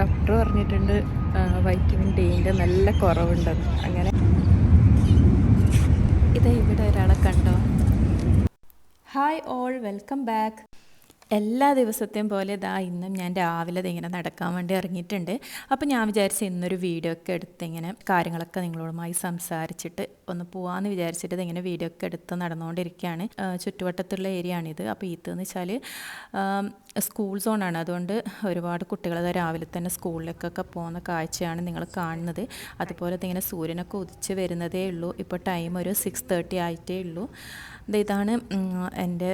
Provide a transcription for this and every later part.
Doctor പറഞ്ഞിട്ടുണ്ട് vitamin ഡിന്റെ നല്ല കുറവുണ്ടെന്ന്. അങ്ങനെ. ഇതാ ഇവിടെ ഒരാളെ കണ്ടോ? ഹായ് ഓൾ വെൽക്കം ബാക്ക് എല്ലാ ദിവസത്തെയും പോലെ ഇതാ ഇന്നും ഞാൻ രാവിലെ ഇങ്ങനെ നടക്കാൻ വേണ്ടി ഇറങ്ങിയിട്ടുണ്ട്. അപ്പോൾ ഞാൻ വിചാരിച്ചു ഇന്നൊരു വീഡിയോ ഒക്കെ എടുത്ത് ഇങ്ങനെ കാര്യങ്ങളൊക്കെ നിങ്ങളോടുമായി സംസാരിച്ചിട്ട് ഒന്ന് പോകാമെന്ന് വിചാരിച്ചിട്ട് ഇതിങ്ങനെ വീഡിയോ ഒക്കെ എടുത്ത് നടന്നുകൊണ്ടിരിക്കുകയാണ്. ചുറ്റുവട്ടത്തുള്ള ഏരിയ ആണിത്. അപ്പോൾ ഇതെന്ന് വെച്ചാൽ സ്കൂൾ സോണാണ് അതുകൊണ്ട് ഒരുപാട് കുട്ടികൾ രാവിലെ തന്നെ സ്കൂളിലേക്കൊക്കെ പോകുന്ന കാഴ്ചയാണ് നിങ്ങൾ കാണുന്നത്. അതുപോലെ ഇങ്ങനെ സൂര്യനൊക്കെ ഉദിച്ച് വരുന്നതേ ഉള്ളൂ. ഇപ്പോൾ ടൈം ഒരു സിക്സ് തേർട്ടി ആയിട്ടേ ഉള്ളൂ. ഇതാണ് എന്റെ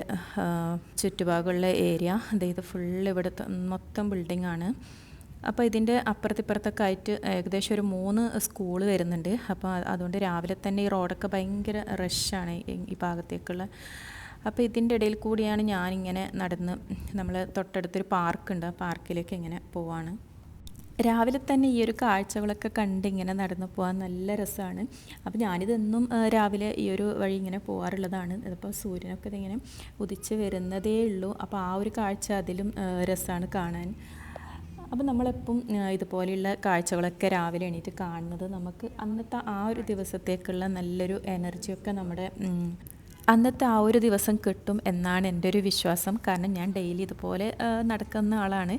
ചുറ്റുപാടുള്ള ഏരിയ. ഇത് ഫുള്ള് ഇവിടുത്തെ മൊത്തം ബിൽഡിംഗ് ആണ്. അപ്പോൾ ഇതിന്റെ അപ്പുറത്തിപ്പുറത്തൊക്കെ ആയിട്ട് ഏകദേശം ഒരു മൂന്ന് സ്കൂൾ വരുന്നുണ്ട്. അപ്പോൾ അതുകൊണ്ട് രാവിലെ തന്നെ ഈ റോഡൊക്കെ ഭയങ്കര റഷാണ് ഈ ഭാഗത്തേക്കുള്ള. അപ്പോൾ ഇതിന്റെ ഇടയിൽ കൂടിയാണ് ഞാനിങ്ങനെ നടന്ന് നമ്മൾ തൊട്ടടുത്തൊരു പാർക്കുണ്ട് ആ പാർക്കിലേക്ക് ഇങ്ങനെ പോവാണ്. രാവിലെ തന്നെ ഈ ഒരു കാഴ്ചകളൊക്കെ കണ്ട് ഇങ്ങനെ നടന്നു പോകാൻ നല്ല രസമാണ്. അപ്പോൾ ഞാനിതെന്നും രാവിലെ ഈ ഒരു വഴി ഇങ്ങനെ പോകാറുള്ളതാണ് ഇതിപ്പോൾ സൂര്യനൊക്കെ ഇതിങ്ങനെ ഉദിച്ച് വരുന്നതേ ഉള്ളൂ. അപ്പോൾ ആ ഒരു കാഴ്ച അതിലും രസമാണ് കാണാൻ. അപ്പോൾ നമ്മളെപ്പം ഇതുപോലെയുള്ള കാഴ്ചകളൊക്കെ രാവിലെ എണീറ്റ് കാണുന്നത് നമുക്ക് അന്നത്തെ ആ ഒരു ദിവസത്തേക്കുള്ള നല്ലൊരു എനർജിയൊക്കെ നമ്മുടെ അന്നത്തെ ആ ഒരു ദിവസം കിട്ടും എന്നാണ് എന്റെ ഒരു വിശ്വാസം. കാരണം ഞാൻ ഡെയിലി ഇതുപോലെ നടക്കുന്ന ആളാണ്.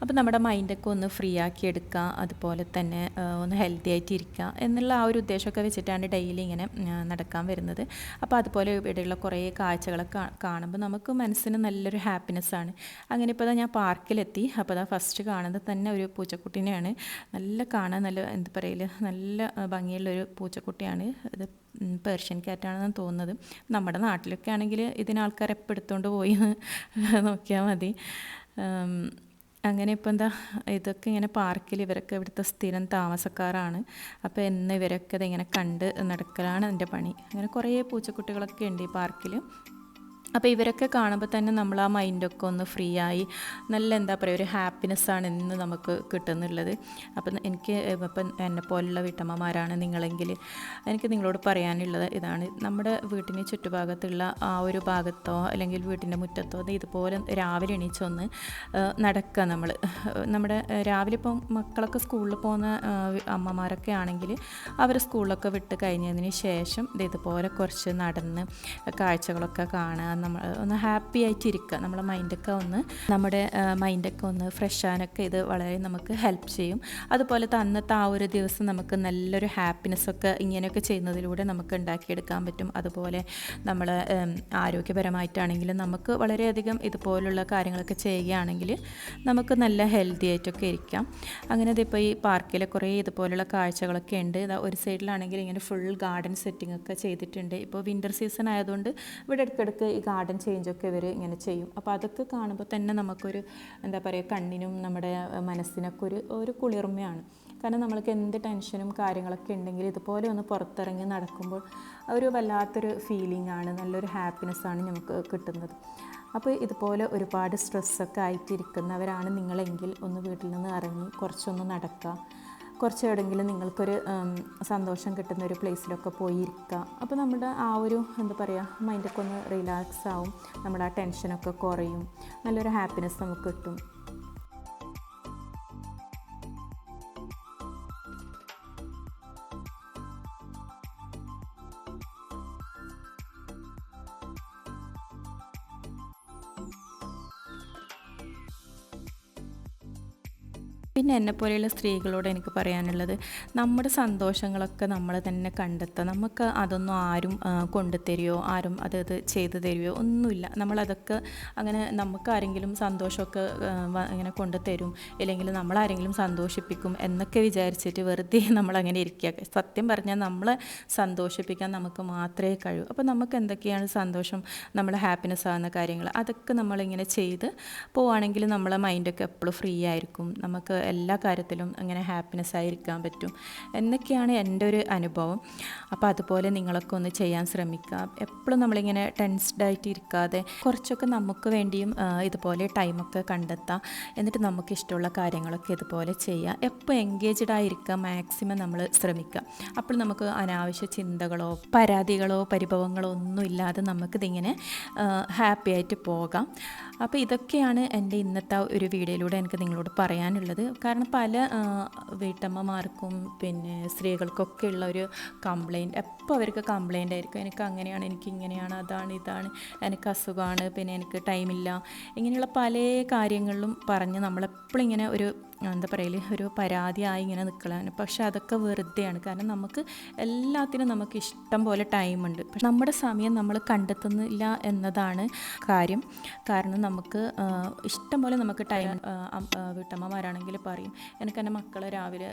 അപ്പോൾ നമ്മുടെ മൈൻഡൊക്കെ ഒന്ന് ഫ്രീ ആക്കി എടുക്കുക അതുപോലെ തന്നെ ഒന്ന് ഹെൽത്തി ആയിട്ട് ഇരിക്കുക എന്നുള്ള ആ ഒരു ഉദ്ദേശമൊക്കെ വെച്ചിട്ടാണ് ഡെയിലി ഇങ്ങനെ നടക്കാൻ വരുന്നത്. അപ്പോൾ അതുപോലെ ഇവിടെയുള്ള കുറേ കാഴ്ചകളൊക്കെ കാണുമ്പോൾ നമുക്ക് മനസ്സിന് നല്ലൊരു ഹാപ്പിനെസ് ആണ്. അങ്ങനെ ഇപ്പോൾ ഞാൻ പാർക്കിലെത്തി. അപ്പോൾ അതാ ഫസ്റ്റ് കാണുന്നത് തന്നെ ഒരു പൂച്ചക്കുട്ടീനെയാണ്. നല്ല കാണാൻ നല്ല എന്താ പറയുക നല്ല ഭംഗിയുള്ളൊരു പൂച്ചക്കുട്ടിയാണ്. ഇത് പേർഷ്യൻ ക്യാറ്റാണെന്ന് തോന്നുന്നത്. നമ്മുടെ നാട്ടിലൊക്കെ ആണെങ്കിൽ ഇതിന് ആൾക്കാർ എപ്പോൾ എടുത്തുകൊണ്ട് പോയി നോക്കിയാൽ മതി. അങ്ങനെ ഇപ്പോൾ എന്താ ഇതൊക്കെ ഇങ്ങനെ പാർക്കിൽ ഇവരൊക്കെ ഇവിടുത്തെ സ്ഥിരം താമസക്കാരാണ്. അപ്പോൾ എന്ന് ഇവരൊക്കെ ഇതിങ്ങനെ കണ്ട് നടക്കലാണ് എന്റെ പണി. അങ്ങനെ കുറേ പൂച്ചക്കുട്ടികളൊക്കെ ഉണ്ട് ഈ പാർക്കിൽ അപ്പോൾ ഇവരൊക്കെ കാണുമ്പോൾ തന്നെ നമ്മൾ ആ മൈൻഡൊക്കെ ഒന്ന് ഫ്രീ ആയി നല്ല എന്താ പറയുക ഒരു ഹാപ്പിനെസ്സാണ് ഇന്ന് നമുക്ക് കിട്ടുന്നുള്ളത്. അപ്പം എനിക്ക് ഇപ്പം എന്നെ പോലുള്ള വീട്ടമ്മമാരാണ് നിങ്ങളെങ്കിൽ എനിക്ക് നിങ്ങളോട് പറയാനുള്ളത് ഇതാണ്. നമ്മുടെ വീട്ടിന് ചുറ്റുഭാഗത്തുള്ള ആ ഒരു ഭാഗത്തോ അല്ലെങ്കിൽ വീട്ടിന്റെ മുറ്റത്തോ ഇതുപോലെ രാവിലെ എണീച്ചൊന്ന് നടക്കുക നമ്മൾ. നമ്മുടെ രാവിലെ ഇപ്പം മക്കളൊക്കെ സ്കൂളിൽ പോകുന്ന അമ്മമാരൊക്കെ ആണെങ്കിൽ അവർ സ്കൂളിലൊക്കെ വിട്ട് കഴിഞ്ഞതിന് ശേഷം ഇതുപോലെ കുറച്ച് നടന്ന് കാഴ്ചകളൊക്കെ കാണുക നമ്മൾ ഒന്ന് ഹാപ്പി ആയിട്ട് ഇരിക്കുക നമ്മളെ മൈൻഡൊക്കെ ഒന്ന് നമ്മുടെ മൈൻഡൊക്കെ ഒന്ന് ഫ്രഷ് ആകാനൊക്കെ ഇത് വളരെ നമുക്ക് ഹെൽപ്പ് ചെയ്യും. അതുപോലെ തന്നത്തെ ആ ഒരു ദിവസം നമുക്ക് നല്ലൊരു ഹാപ്പിനെസ് ഒക്കെ ഇങ്ങനെയൊക്കെ ചെയ്യുന്നതിലൂടെ നമുക്ക് ഉണ്ടാക്കിയെടുക്കാൻ പറ്റും. അതുപോലെ നമ്മൾ ആരോഗ്യപരമായിട്ടാണെങ്കിലും നമുക്ക് വളരെയധികം ഇതുപോലുള്ള കാര്യങ്ങളൊക്കെ ചെയ്യുകയാണെങ്കിൽ നമുക്ക് നല്ല ഹെൽത്തി ആയിട്ടൊക്കെ ഇരിക്കാം. അങ്ങനെ ഇതിപ്പോൾ ഈ പാർക്കിൽ കുറേ ഇതുപോലുള്ള കാഴ്ചകളൊക്കെ ഉണ്ട്. ഒരു സൈഡിലാണെങ്കിൽ ഇങ്ങനെ ഫുൾ ഗാർഡൻ സെറ്റിംഗ് ഒക്കെ ചെയ്തിട്ടുണ്ട്. ഇപ്പോൾ വിന്റർ സീസൺ ആയതുകൊണ്ട് ഇവിടെ ഇടയ്ക്കിടയ്ക്ക് ഈ ഗാർഡൻ ചേഞ്ചൊക്കെ ഇവർ ഇങ്ങനെ ചെയ്യും. അപ്പോൾ അതൊക്കെ കാണുമ്പോൾ തന്നെ നമുക്കൊരു എന്താ പറയുക കണ്ണിനും നമ്മുടെ മനസ്സിനൊക്കെ ഒരു ഒരു കുളിർമയാണ്. കാരണം നമ്മൾക്ക് എന്ത് ടെൻഷനും കാര്യങ്ങളൊക്കെ ഉണ്ടെങ്കിൽ ഇതുപോലെ ഒന്ന് പുറത്തിറങ്ങി നടക്കുമ്പോൾ ഒരു വല്ലാത്തൊരു ഫീലിംഗ് ആണ് നല്ലൊരു ഹാപ്പിനെസ്സാണ് നമുക്ക് കിട്ടുന്നത്. അപ്പോൾ ഇതുപോലെ ഒരുപാട് സ്ട്രെസ്സൊക്കെ ആയിട്ടിരിക്കുന്നവരാണ് നിങ്ങളെങ്കിൽ ഒന്ന് വീട്ടിൽ നിന്ന് ഇറങ്ങി കുറച്ചൊന്ന് നടക്കുക. കുറച്ച് എവിടെയെങ്കിലും നിങ്ങൾക്കൊരു സന്തോഷം കിട്ടുന്ന ഒരു പ്ലേസിലൊക്കെ പോയി ഇരിക്കുക അപ്പോൾ നമ്മുടെ ആ ഒരു എന്താ പറയുക മൈൻഡൊക്കെ ഒന്ന് റിലാക്സ് ആവും. നമ്മുടെ ആ ടെൻഷനൊക്കെ കുറയും. നല്ലൊരു ഹാപ്പിനെസ് നമുക്ക് കിട്ടും. പിന്നെ എന്നെപ്പോലെയുള്ള സ്ത്രീകളോട് എനിക്ക് പറയാനുള്ളത് നമ്മുടെ സന്തോഷങ്ങളൊക്കെ നമ്മൾ തന്നെ കണ്ടെത്തുക. നമുക്ക് അതൊന്നും ആരും കൊണ്ടു കൊണ്ടുതരുമോ ആരും അത് ഇത് ചെയ്തു തരുമോ ഒന്നുമില്ല. നമ്മളതൊക്കെ അങ്ങനെ നമുക്ക് ആരെങ്കിലും സന്തോഷമൊക്കെ അങ്ങനെ കൊണ്ടു തരും ഇല്ലെങ്കിൽ നമ്മളാരെങ്കിലും സന്തോഷിപ്പിക്കും എന്നൊക്കെ വിചാരിച്ചിട്ട് വെറുതെ നമ്മളങ്ങനെ ഇരിക്കുക. സത്യം പറഞ്ഞാൽ നമ്മളെ സന്തോഷിപ്പിക്കാൻ നമുക്ക് മാത്രമേ കഴിയൂ. അപ്പോൾ നമുക്ക് എന്തൊക്കെയാണ് സന്തോഷം? നമ്മളെ ഹാപ്പിനെസ് ആകുന്ന കാര്യങ്ങൾ. അതൊക്കെ നമ്മളിങ്ങനെ ചെയ്ത് പോവുകയാണെങ്കിൽ നമ്മളെ മൈൻഡൊക്കെ എപ്പോഴും ഫ്രീ ആയിരിക്കും. നമുക്ക് എല്ലാ കാര്യത്തിലും അങ്ങനെ ഹാപ്പിനെസ് ആയിരിക്കാൻ പറ്റും. എന്നൊക്കെയാണ് എന്റെ ഒരു അനുഭവം. അപ്പോൾ അതുപോലെ നിങ്ങളൊക്കെ ഒന്ന് ചെയ്യാൻ ശ്രമിക്കാം എപ്പോഴും നമ്മളിങ്ങനെ ടെൻസ്ഡ് ആയിട്ട് ഇരിക്കാതെ കുറച്ചൊക്കെ നമുക്ക് വേണ്ടിയും ഇതുപോലെ ടൈമൊക്കെ കണ്ടെത്താം. എന്നിട്ട് നമുക്ക് ഇഷ്ടമുള്ള കാര്യങ്ങളൊക്കെ ഇതുപോലെ ചെയ്യാം. എപ്പോൾ എൻഗേജ്ഡ് ആയിരിക്കാം മാക്സിമം നമ്മൾ ശ്രമിക്കുക. അപ്പോൾ നമുക്ക് അനാവശ്യ ചിന്തകളോ പരാതികളോ പരിഭവങ്ങളോ ഒന്നും ഇല്ലാതെ നമുക്കിതിങ്ങനെ ഹാപ്പി ആയിട്ട് പോകാം. അപ്പോൾ ഇതൊക്കെയാണ് എന്റെ ഇന്നത്തെ ഒരു വീഡിയോയിലൂടെ എനിക്ക് നിങ്ങളോട് പറയാനുള്ളത്. കാരണം പല വീട്ടമ്മമാർക്കും പിന്നെ സ്ത്രീകൾക്കൊക്കെ ഉള്ള ഒരു കംപ്ലൈന്റ് എപ്പോൾ അവർക്ക് കംപ്ലൈന്റ് ആയിരിക്കും? എനിക്ക് അങ്ങനെയാണ് എനിക്ക് ഇങ്ങനെയാണ് അതാണ് ഇതാണ് എനിക്ക് അസുഖമാണ് പിന്നെ എനിക്ക് ടൈമില്ല ഇങ്ങനെയുള്ള പല കാര്യങ്ങളിലും പറഞ്ഞ് നമ്മളെപ്പോഴും ഇങ്ങനെ ഒരു എന്താ പറയൽ ഒരു പരാതിയായി ഇങ്ങനെ നിൽക്കലാണ് പക്ഷെ അതൊക്കെ വെറുതെയാണ്. കാരണം നമുക്ക് എല്ലാത്തിനും നമുക്ക് ഇഷ്ടം പോലെ ടൈമുണ്ട്. പക്ഷെ നമ്മുടെ സമയം നമ്മൾ കണ്ടെത്തുന്നില്ല എന്നതാണ് കാര്യം. കാരണം നമുക്ക് ഇഷ്ടം പോലെ നമുക്ക് ടൈം വീട്ടമ്മമാരാണെങ്കിൽ പറയും എനിക്ക് എന്റെ മക്കളെ രാവിലെ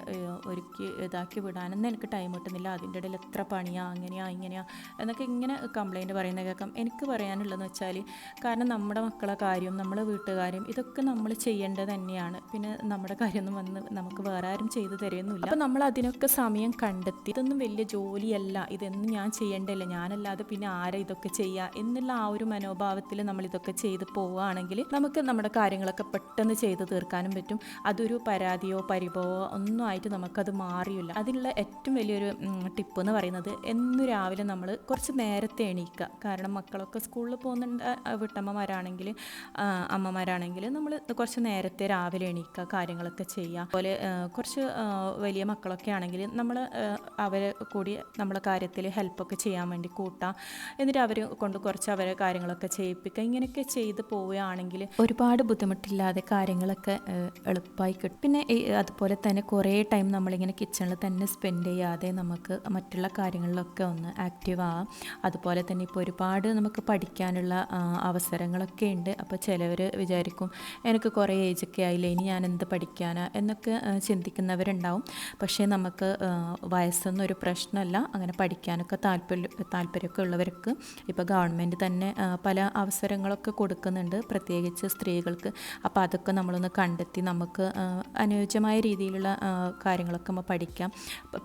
ഒരുക്കി ഇതാക്കി വിടാനൊന്നും എനിക്ക് ടൈം കിട്ടുന്നില്ല. അതിന്റെ ഇടയിൽ എത്ര പണിയാ അങ്ങനെയാ ഇങ്ങനെയാ എന്നൊക്കെ ഇങ്ങനെ കംപ്ലൈന്റ് പറയുന്ന കേൾക്കാം. എനിക്ക് പറയാനുള്ളതെന്ന് വെച്ചാൽ കാരണം നമ്മുടെ മക്കളെ കാര്യം നമ്മളെ വീട്ടുകാരും ഇതൊക്കെ നമ്മൾ ചെയ്യേണ്ടത് തന്നെയാണ്. പിന്നെ നമ്മുടെ കാര്യമൊന്നും വന്ന് നമുക്ക് വേറെ ആരും ചെയ്തു തരുന്നില്ല അപ്പോൾ നമ്മൾ അതിനൊക്കെ സമയം കണ്ടെത്തി ഇതൊന്നും വലിയ ജോലിയല്ല ഇതൊന്നും ഞാൻ ചെയ്യേണ്ടല്ല ഞാനല്ലാതെ പിന്നെ ആരാ ഇതൊക്കെ ചെയ്യുക എന്നുള്ള ആ ഒരു മനോഭാവത്തിൽ നമ്മൾ ഇതൊക്കെ ചെയ്ത് പോവുകയാണെങ്കിൽ നമുക്ക് നമ്മുടെ കാര്യങ്ങളൊക്കെ പെട്ടെന്ന് ചെയ്ത് തീർക്കാനും പറ്റും. അതൊരു പരാതിയോ പരിഭവോ ഒന്നും ആയിട്ട് നമുക്കത് മാറിയില്ല. അതിനുള്ള ഏറ്റവും വലിയൊരു ടിപ്പ് എന്ന് പറയുന്നത് എന്നും രാവിലെ നമ്മൾ കുറച്ച് നേരത്തെ എണീക്കുക. കാരണം മക്കളൊക്കെ സ്കൂളിൽ പോകുന്നുണ്ട് വീട്ടമ്മമാരാണെങ്കിൽ അമ്മമാരാണെങ്കിൽ നമ്മൾ കുറച്ച് നേരത്തെ രാവിലെ എണീക്കുക കാര്യങ്ങളൊക്കെ ചെയ്യുക അതുപോലെ കുറച്ച് വലിയ മക്കളൊക്കെ ആണെങ്കിൽ നമ്മൾ അവരെ കൂടി നമ്മളെ കാര്യത്തിൽ ഹെൽപ്പൊക്കെ ചെയ്യാൻ വേണ്ടി കൂട്ടാം. എന്നിട്ട് അവർ കൊണ്ട് കുറച്ച് അവരെ കാര്യങ്ങളൊക്കെ ചെയ്യിപ്പിക്കുക ഇങ്ങനെയൊക്കെ ചെയ്ത് പോവുകയാണെങ്കിൽ ഒരുപാട് ബുദ്ധിമുട്ടില്ലാതെ കാര്യങ്ങളൊക്കെ എളുപ്പമായി കിട്ടും. പിന്നെ അതുപോലെ തന്നെ കുറേ ടൈം നമ്മളിങ്ങനെ കിച്ചണിൽ തന്നെ സ്പെൻഡ് ചെയ്യാതെ നമുക്ക് മറ്റുള്ള കാര്യങ്ങളിലൊക്കെ ഒന്ന് ആക്റ്റീവ് ആവാം. അതുപോലെ തന്നെ ഇപ്പോൾ ഒരുപാട് നമുക്ക് പഠിക്കാനുള്ള അവസരങ്ങളൊക്കെ ഉണ്ട്. അപ്പോൾ ചിലവർ വിചാരിക്കും എനിക്ക് കുറേ ഏജൊക്കെ ആയില്ലേ ഇനി ഞാൻ എന്ത് പഠിക്കാനാ എന്നൊക്കെ ചിന്തിക്കുന്നവരുണ്ടാവും. പക്ഷേ നമുക്ക് ആ, വയസ്സൊന്നും ഒരു പ്രശ്നമല്ല. അങ്ങനെ പഠിക്കാനൊക്കെ താല്പര്യം താല്പര്യമൊക്കെ ഉള്ളവർക്ക് ഇപ്പോൾ ഗവൺമെന്റ് തന്നെ പല അവസരങ്ങളൊക്കെ കൊടുക്കുന്നുണ്ട്. പ്രത്യേകിച്ച് സ്ത്രീകൾക്ക്. അപ്പോൾ അതൊക്കെ നമ്മളൊന്ന് കണ്ടെത്തി നമുക്ക് അനുയോജ്യമായ രീതിയിലുള്ള കാര്യങ്ങളൊക്കെ നമ്മൾ പഠിക്കാം.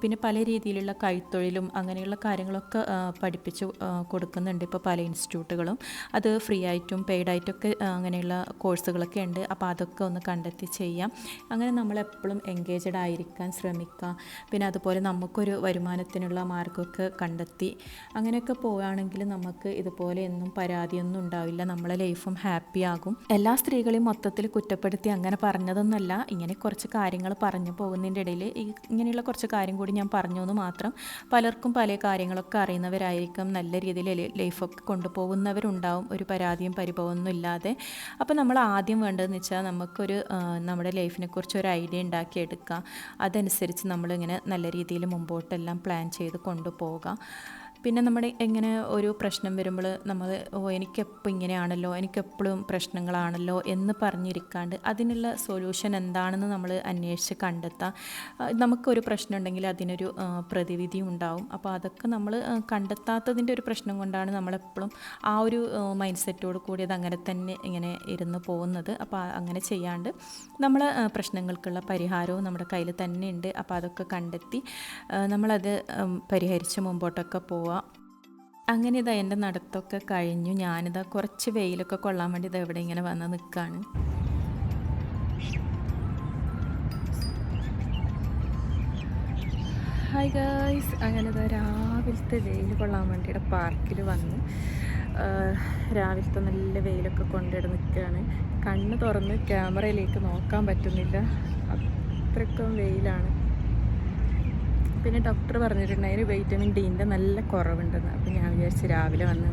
പിന്നെ പല രീതിയിലുള്ള കൈത്തൊഴിലും അങ്ങനെയുള്ള കാര്യങ്ങളൊക്കെ പഠിപ്പിച്ച് കൊടുക്കുന്നുണ്ട് ഇപ്പോൾ പല ഇൻസ്റ്റിറ്റ്യൂട്ടുകളും. അത് ഫ്രീ ആയിട്ടും പെയ്ഡായിട്ടൊക്കെ അങ്ങനെയുള്ള കോഴ്സുകളൊക്കെ ഉണ്ട്. അപ്പോൾ അതൊക്കെ ഒന്ന് കണ്ടെത്തി ചെയ്യാം. അങ്ങനെ നമ്മളെപ്പോഴും എൻഗേജഡ് ആയിരിക്കാൻ ശ്രമിക്കുക പിന്നെ അതുപോലെ നമുക്കൊരു വരുമാനത്തിനുള്ള മാർഗമൊക്കെ കണ്ടെത്തി അങ്ങനെയൊക്കെ പോവുകയാണെങ്കിൽ നമുക്ക് ഇതുപോലെ എന്നും പരാതിയൊന്നും ഉണ്ടാവില്ല. നമ്മളെ ലൈഫും ഹാപ്പി ആകും. എല്ലാ സ്ത്രീകളെയും മൊത്തത്തിൽ കുറ്റപ്പെടുത്തി അങ്ങനെ പറഞ്ഞതൊന്നുമല്ല ഇങ്ങനെ കുറച്ച് കാര്യങ്ങൾ പറഞ്ഞു പോകുന്നതിന്റെ ഇടയിൽ ഇങ്ങനെയുള്ള കുറച്ച് കാര്യം കൂടി ഞാൻ പറഞ്ഞു എന്ന് മാത്രം പലർക്കും പല കാര്യങ്ങളൊക്കെ അറിയുന്നവരായിരിക്കും. നല്ല രീതിയിൽ ലൈഫൊക്കെ കൊണ്ടുപോകുന്നവരുണ്ടാവും. ഒരു പരാതിയും പരിഭവമൊന്നും ഇല്ലാതെ. അപ്പോൾ നമ്മൾ ആദ്യം വേണ്ടതെന്ന് വെച്ചാൽ നമുക്കൊരു നമ്മുടെ ലൈഫിനെ കുറിച്ച് ഒരു ഐഡിയ ഉണ്ടാക്കിയെടുക്കുക അതനുസരിച്ച് നമ്മളിങ്ങനെ നല്ല രീതിയിൽ മുമ്പോട്ടെല്ലാം പ്ലാൻ ചെയ്ത് കൊണ്ടുപോകാം. പിന്നെ നമ്മുടെ എങ്ങനെ ഒരു പ്രശ്നം വരുമ്പോൾ നമ്മൾ ഓ എനിക്കെപ്പോൾ ഇങ്ങനെയാണല്ലോ എനിക്കെപ്പോഴും പ്രശ്നങ്ങളാണല്ലോ എന്ന് പറഞ്ഞിരിക്കാണ്ട് അതിനുള്ള സൊല്യൂഷൻ എന്താണെന്ന് നമ്മൾ അന്വേഷിച്ച് കണ്ടെത്താം. നമുക്കൊരു പ്രശ്നം ഉണ്ടെങ്കിൽ അതിനൊരു പ്രതിവിധി ഉണ്ടാവും. അപ്പോൾ അതൊക്കെ നമ്മൾ കണ്ടെത്താത്തതിന്റെ ഒരു പ്രശ്നം കൊണ്ടാണ് നമ്മളെപ്പോഴും ആ ഒരു മൈൻഡ് സെറ്റോട് കൂടി അത് അങ്ങനെ തന്നെ ഇങ്ങനെ ഇരുന്ന് പോകുന്നത്. അപ്പോൾ അങ്ങനെ ചെയ്യാണ്ട് നമ്മൾ പ്രശ്നങ്ങൾക്കുള്ള പരിഹാരവും നമ്മുടെ കയ്യിൽ തന്നെ ഉണ്ട്. അപ്പോൾ അതൊക്കെ കണ്ടെത്തി നമ്മളത് പരിഹരിച്ച് മുമ്പോട്ടൊക്കെ പോവുക അങ്ങനെ ഇതാ എന്റെ നടത്തൊക്കെ കഴിഞ്ഞു. ഞാനിതാ കുറച്ച് വെയിലൊക്കെ കൊള്ളാൻ വേണ്ടി ഇത് എവിടെ ഇങ്ങനെ വന്ന് നിൽക്കുകയാണ് ഹായ് ഗായ്സ് അങ്ങനെ ഇതാ രാവിലത്തെ വെയിൽ കൊള്ളാൻ വേണ്ടിയിട്ട് പാർക്കിൽ വന്നു രാവിലത്തെ നല്ല വെയിലൊക്കെ കൊണ്ടിട്ട് നിൽക്കുകയാണ് കണ്ണ് തുറന്ന് ക്യാമറയിലേക്ക് നോക്കാൻ പറ്റുന്നില്ല. അത്രയ്ക്കും വെയിലാണ്. പിന്നെ ഡോക്ടർ പറഞ്ഞിട്ടുണ്ടായിരുന്നു വൈറ്റമിൻ ഡീന്റെ നല്ല കുറവുണ്ടെന്ന്. അപ്പം ഞാൻ വിചാരിച്ച് രാവിലെ വന്ന്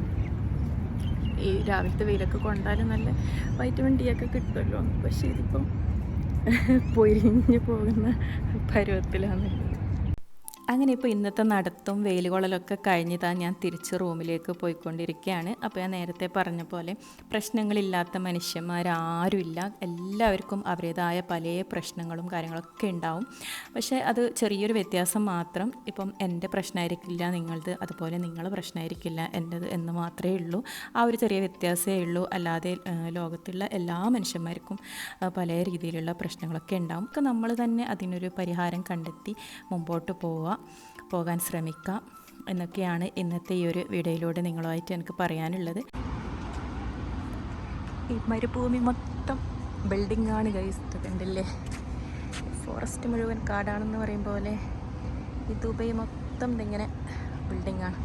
ഈ രാവിലത്തെ വെയിലൊക്കെ കൊണ്ടാലും നല്ല വൈറ്റമിൻ ഡി ഒക്കെ കിട്ടുമല്ലോ. പക്ഷേ ഇതിപ്പം പൊരിഞ്ഞ് പോകുന്ന പരുവത്തിലാണുള്ളത് അങ്ങനെ ഇപ്പോൾ ഇന്നത്തെ നടത്തും വെയിലുകൊള്ളലൊക്കെ കഴിഞ്ഞതാ ഞാൻ തിരിച്ച് റൂമിലേക്ക് പോയിക്കൊണ്ടിരിക്കുകയാണ് അപ്പോൾ ഞാൻ നേരത്തെ പറഞ്ഞ പോലെ പ്രശ്നങ്ങളില്ലാത്ത മനുഷ്യന്മാരാരുമില്ല. എല്ലാവർക്കും അവരുടേതായ പല പ്രശ്നങ്ങളും കാര്യങ്ങളൊക്കെ ഉണ്ടാവും. പക്ഷേ അത് ചെറിയൊരു വ്യത്യാസം മാത്രം ഇപ്പം എന്റെ പ്രശ്നമായിരിക്കില്ല നിങ്ങളത് അതുപോലെ നിങ്ങൾ പ്രശ്നമായിരിക്കില്ല എന്റെത് എന്ന് മാത്രമേ ഉള്ളൂ. ആ ഒരു ചെറിയ വ്യത്യാസമേ ഉള്ളൂ. അല്ലാതെ ലോകത്തുള്ള എല്ലാ മനുഷ്യന്മാർക്കും പല രീതിയിലുള്ള പ്രശ്നങ്ങളൊക്കെ ഉണ്ടാവും. ഒക്കെ നമ്മൾ തന്നെ അതിനൊരു പരിഹാരം കണ്ടെത്തി മുമ്പോട്ട് പോവുക. പോകാൻ ശ്രമിക്കുക എന്നൊക്കെയാണ് ഇന്നത്തെ ഈ ഒരു വീഡിയോയിലൂടെ നിങ്ങളുമായിട്ട് എനിക്ക് പറയാനുള്ളത്. ഈ മരുഭൂമി മൊത്തം ബിൽഡിംഗ് ആണ് ഗൈസ് ഫോറസ്റ്റ് മുഴുവൻ കാടാണെന്ന് പറയും പോലെ ഈ ദുബൈ മൊത്തം ഇതിങ്ങനെ ബിൽഡിംഗ് ആണ്.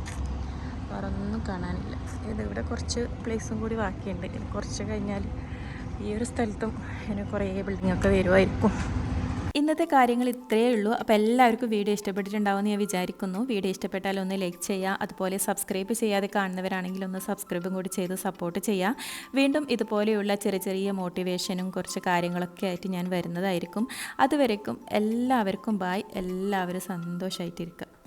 വേറെ ഒന്നും കാണാനില്ല. ഇത് ഇവിടെ കുറച്ച് പ്ലേസും കൂടി ബാക്കിയുണ്ട്. കുറച്ച് കഴിഞ്ഞാൽ ഈ ഒരു സ്ഥലത്തും ഇങ്ങനെ കുറേ ബിൽഡിംഗ് ഒക്കെ വരുമായിരിക്കും ഇന്നത്തെ കാര്യങ്ങൾ ഇത്രയേ ഉള്ളൂ. അപ്പോൾ എല്ലാവർക്കും വീഡിയോ ഇഷ്ടപ്പെട്ടിട്ടുണ്ടാവുമെന്ന് ഞാൻ വിചാരിക്കുന്നു. വീഡിയോ ഇഷ്ടപ്പെട്ടാൽ ഒന്ന് ലൈക്ക് ചെയ്യുക. അതുപോലെ സബ്സ്ക്രൈബ് ചെയ്യാതെ കാണുന്നവരാണെങ്കിൽ ഒന്ന് സബ്സ്ക്രൈബും കൂടി ചെയ്ത് സപ്പോർട്ട് ചെയ്യുക. വീണ്ടും ഇതുപോലെയുള്ള ചെറിയ ചെറിയ മോട്ടിവേഷനും കുറച്ച് കാര്യങ്ങളൊക്കെ ആയിട്ട് ഞാൻ വരുന്നതായിരിക്കും. അതുവരേക്കും എല്ലാവർക്കും ബായ് എല്ലാവരും സന്തോഷമായിട്ടിരിക്കുക